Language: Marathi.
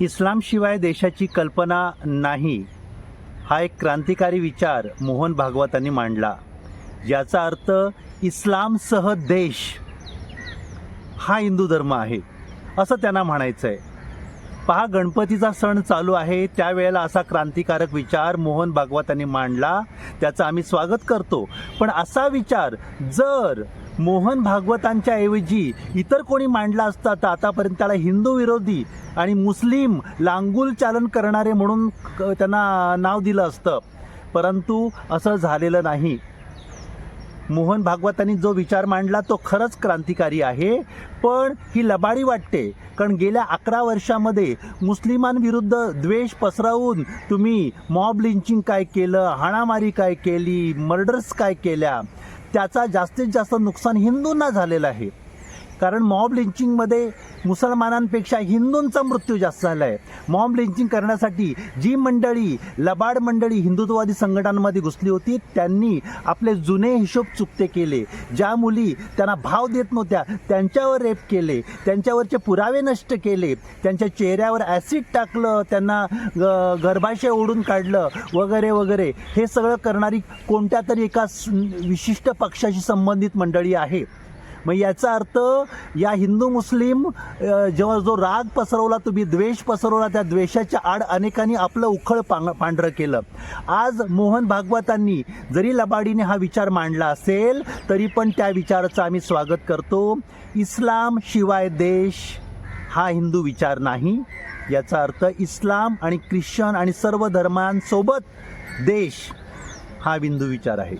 इस्लामशिवाय देशाची कल्पना नाही हा एक क्रांतिकारी विचार मोहन भागवतांनी मांडला याचा अर्थ इस्लामसह देश हा हिंदू धर्म आहे असं त्यांना म्हणायचं आहे पहा गणपतीचा सण चालू आहे. त्यावेळेला असा क्रांतिकारक विचार मोहन भागवतांनी मांडला. त्याचं आम्ही स्वागत करतो. पण असा विचार जर मोहन भागवतांच्या ऐवजी इतर कोणी मांडला असता तर आतापर्यंत त्याला हिंदू विरोधी आणि मुस्लिम लांगुल चालन करणारे म्हणून क- त्यांना नाव दिलं असतं. परंतु असं झालेलं नाही. मोहन भागवतांनी जो विचार मांडला तो खरंच क्रांतिकारी आहे. पण ही लबाडी वाटते कारण गेल्या अकरा वर्षामध्ये मुस्लिमांविरुद्ध द्वेष पसरवून तुम्ही मॉब लिंचिंग काय केलं हाणामारी काय केली मर्डर्स काय केल्या त्याचा जास्तीत जास्त नुकसान हिंदूंना झालेलं आहे. कारण मॉब लिंचिंगमध्ये मुसलमानांपेक्षा हिंदूंचा मृत्यू जास्त झाला आहे मॉम लिंचिंग करण्यासाठी जी मंडळी लबाड मंडळी हिंदुत्ववादी संघटनांमध्ये घुसली होती त्यांनी आपले जुने हिशोब चुकते केले. ज्या मुली त्यांना भाव देत नव्हत्या त्यांच्यावर रेप केले. त्यांच्यावरचे पुरावे नष्ट केले. त्यांच्या चेहऱ्यावर ॲसिड टाकलं त्यांना ग- गर्भाशय ओढून काढलं वगैरे वगैरे. हे सगळं करणारी कोणत्या तरी एका विशिष्ट पक्षाशी संबंधित मंडळी आहे. मग याचा अर्थ या हिंदू मुस्लिम जेव्हा जो राग पसरवला तुम्ही द्वेष पसरवला त्या द्वेषाच्या आड अनेकांनी आपलं उखळ पांग पांढरं केलं. आज मोहन भागवतांनी जरी लबाडीने हा विचार मांडला असेल तरी पण त्या विचाराचं आम्ही स्वागत करतो. इस्लाम शिवाय देश हा हिंदू विचार नाही. याचा अर्थ इस्लाम आणि ख्रिश्चन आणि सर्व धर्मांसोबत देश हा बिंदू विचार आहे.